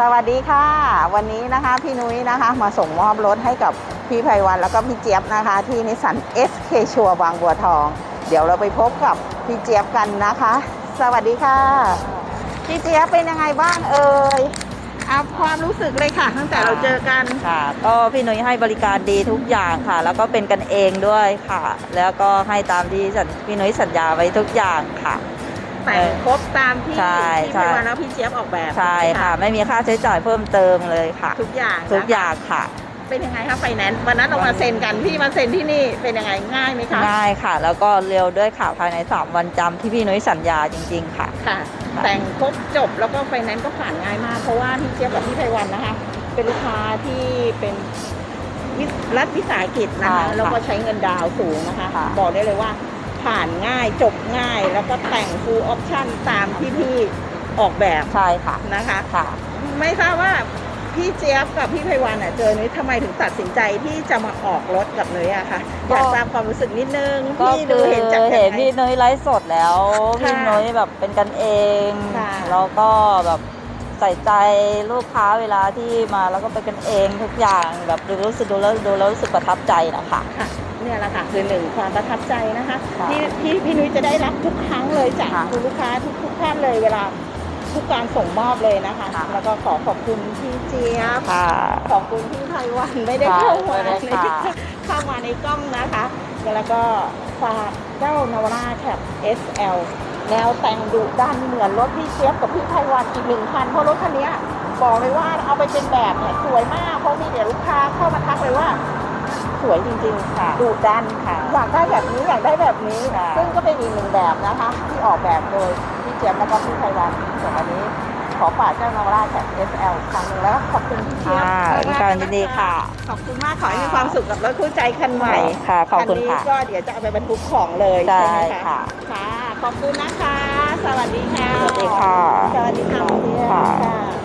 สวัสดีค่ะ วันนี้นะคะพี่นุ้ยนะคะมาส่งมอบรถให้กับพี่ไพวันแล้วก็พี่เจี๊ยบนะคะ ที่นิสสัน SK ชัวบางบัวทอง เดี๋ยวเราไปพบกับพี่เจี๊ยบกันนะคะ สวัสดีค่ะ พี่เจี๊ยบเป็นยังไงบ้างเอ่ยเอาความรู้สึกเลยค่ะ ตั้งแต่เราเจอกันค่ะ ก็พี่นุ้ยให้บริการดีทุกอย่างค่ะ แล้วก็เป็นกันเองด้วยค่ะ แล้วก็ให้ตามที่สัญพี่นุ้ยสัญญาไว้ทุกอย่างค่ะ แต่งครบตามที่ใช่พี่ใช่ไพวันแล้วพี่เจี๊ยบออกแบบใช่ค่ะ ไม่มีค่าใช้จ่ายเพิ่มเติมเลยค่ะ ทุกอย่างทุกนะคะอย่างค่ะ เป็นยังไงคะไฟแนนซ์วันนั้นเรามาเซ็นกันพี่มาเซ็นที่นี่เป็นยังไงง่ายไหมคะง่ายค่ะ แล้วก็เร็วด้วยค่ะภายใน 3 วันจำที่พี่นุ้ยสัญญาจริง ๆ ค่ะ ค่ะค่ะแต่งครบจบแล้วก็ไฟแนนซ์ก็ผ่านง่ายมาก เพราะว่าพี่เจี๊ยบกับพี่ไพวันนะคะ เป็นลูกค้าที่เป็นวิรัฐวิสาหกิจนะคะแล้วก็ใช้เงินดาวน์สูงนะคะบอกได้เลยว่า ผ่านง่ายจบง่าย แล้วก็แต่งฟูลออปชั่นตามที่พี่ออกแบบใช่ค่ะนะคะค่ะ ไม่ทราบว่าพี่เจี๊ยบกับพี่ไพวันอะเจอนุ้ยทำไมถึงตัดสินใจที่จะมาออกรถกับนุ้ยอะคะอยากทราบความรู้สึกนิดนึงก็พี่คืดูอเห็นจากเห็นไหพี่นุ้ยไลฟ์สดแล้วค่ะพี่นุ้ยแบบเป็นกันเองค่ะแล้วก็แบบใส่ใจลูกค้าเวลาที่มาแล้วก็เป็นกันเองทุกอย่างแบบดูรู้สึกดูแล้วดูแล้วรู้สึกประทับใจนะคะค่ะ เนี่ยแหละค่ะคือหนึ่งความประทับใจนะคะค่ะที่ที่พี่นุ้ยจะได้รับทุกครั้งเลยจากค่ะคุณลูกค้าทุกทุกท่านเลยเวลาทุกการส่งมอบเลยนะคะ ค่ะ แล้วก็ขอขอบคุณพี่เจี๊ยบ ค่ะ ขอบคุณพี่ไพวันไม่ได้ค่ะเข้ามาไม่ได้ในค่ะ เข้ามาในกล้องนะคะ แล้วก็ฝากเจ้านาวาร่าแคป SL แนวแต่งดุดันเหมือนรถพี่เจี๊ยบกับพี่ไพวันอีกหนึ่งคันเพราะรถคันเนี้ยบอกเลยว่าเอาไปเป็นแบบเนี่ยสวยมากเพราะมีเดี๋ยวลูกค้าเข้ามาทักเลยว่า สวยจริงๆค่ะดุดันค่ะ อยากได้แบบนี้อยากได้แบบนี้ ค่ะ ซึ่งก็เป็นอีกหนึ่งแบบนะคะ ที่ออกแบบโดยพี่เจี๊ยบแล้วก็พี่ไพวันส่วนอันนี้ ขอฝากเจ้านาวาร่าแคป SL ครั้งหนึ่งแล้วก็ขอบคุณพี่เจี๊ยบค่ะมากๆด้วยความยินดีค่ะ ขอบคุณมากขอให้มีความสุขกับรถคู่ใจคันใหม่ค่ะ ขอบคุณนนี้ค่ะก็เดี๋ยวจะเอาไปบรรทุกของเลยใช่ใช่ไหมคะค่ะ ค่ะ ขอบคุณนะคะ สวัสดีค่ะ สวัสดีค่ะ สวัสดีค่ะพี่เจี๊ยบค่ะค่ะ